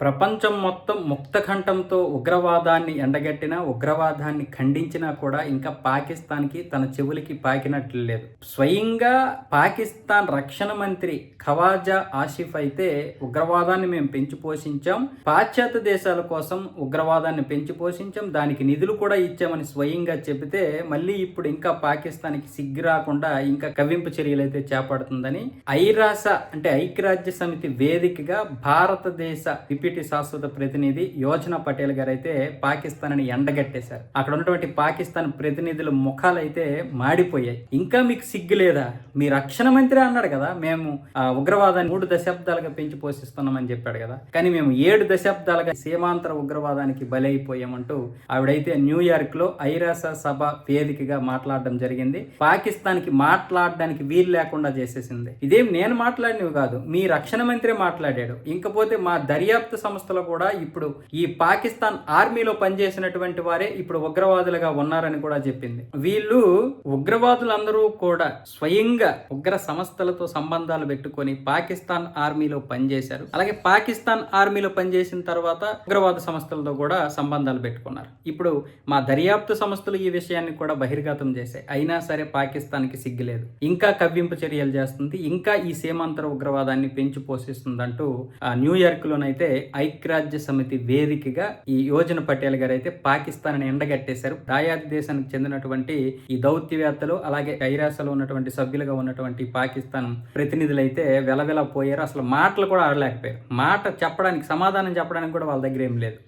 ప్రపంచం మొత్తం ముక్తకంఠంతో ఉగ్రవాదాన్ని ఎండగట్టినా ఉగ్రవాదాన్ని ఖండించినా కూడా ఇంకా పాకిస్తాన్కి తన చెవులకి పాకినట్లు లేదు. స్వయంగా పాకిస్తాన్ రక్షణ మంత్రి ఖవాజా ఆసిఫ్ అయితే ఉగ్రవాదాన్ని మేము పెంచి పోషించాం పాశ్చాత్య దేశాల కోసం ఉగ్రవాదాన్ని పెంచి పోషించాం దానికి నిధులు కూడా ఇచ్చామని స్వయంగా చెబితే మళ్ళీ ఇప్పుడు ఇంకా పాకిస్తాన్కి సిగ్గు రాకుండా ఇంకా కవింపు చర్యలు అయితే చేపడుతుందని ఐరాస అంటే ఐక్యరాజ్య సమితి వేదికగా భారతదేశ డిప్యూటీ శాశ్వత ప్రతినిధి యోజన పటేల్ గారు అయితే పాకిస్తాన్ అని ఎండగట్టేశారు. అక్కడ ఉన్నటువంటి పాకిస్తాన్ ప్రతినిధుల ముఖాలు అయితే మాడిపోయాయి. ఇంకా మీకు సిగ్గు లేదా? మీ రక్షణ మంత్రి అన్నాడు కదా మేము ఆ, ఉగ్రవాదాన్ని మూడు దశాబ్దాలుగా పెంచి పోషిస్తున్నామని చెప్పాడు కదా. కానీ మేము ఏడు దశాబ్దాలుగా సీమాంతర ఉగ్రవాదానికి బలైపోయామంటూ ఆవిడైతే న్యూయార్క్లో ఐరాస సభ వేదికగా మాట్లాడడం జరిగింది. పాకిస్తాన్కి మాట్లాడడానికి వీలు లేకుండా చేసేసింది. ఇదేం నేను మాట్లాడినవి కాదు మీ రక్షణ మంత్రి మాట్లాడాడు. ఇంకపోతే మా దర్యాప్తు సంస్థలు కూడా ఇప్పుడు ఈ పాకిస్తాన్ ఆర్మీలో పనిచేసినటువంటి వారే ఇప్పుడు ఉగ్రవాదులుగా ఉన్నారని కూడా చెప్పింది. వీళ్ళు ఉగ్రవాదులందరూ కూడా స్వయంగా ఉగ్ర సంస్థలతో సంబంధాలు పెట్టుకొని పాకిస్తాన్ ఆర్మీలో పనిచేశారు. అలాగే పాకిస్తాన్ ఆర్మీలో పనిచేసిన తర్వాత ఉగ్రవాద సంస్థలతో కూడా సంబంధాలు పెట్టుకున్నారు. ఇప్పుడు మా దర్యాప్తు సంస్థలు ఈ విషయాన్ని కూడా బహిర్గతం చేశాయి. అయినా సరే పాకిస్తాన్కి సిగ్గులేదు. ఇంకా కవ్వింపు చర్యలు చేస్తుంది. ఇంకా ఈ సీమాంతర ఉగ్రవాదాన్ని పెంచి పోషిస్తుందంటూ ఆ న్యూయార్క్ లోనైతే ఐక్యరాజ్య సమితి వేదికగా ఈ యోజన పటేల్ గారు అయితే పాకిస్తాన్ ఎండగట్టేశారు. దాయాది దేశానికి చెందినటువంటి ఈ దౌత్యవేత్తలు అలాగే కైరాసలో ఉన్నటువంటి సభ్యులుగా ఉన్నటువంటి పాకిస్తాన్ ప్రతినిధులు అయితే వెలవెల పోయారు అసలు మాటలు కూడా ఆడలేకపోయారు. మాట చెప్పడానికి సమాధానం చెప్పడానికి కూడా వాళ్ళ దగ్గర ఏం లేదు.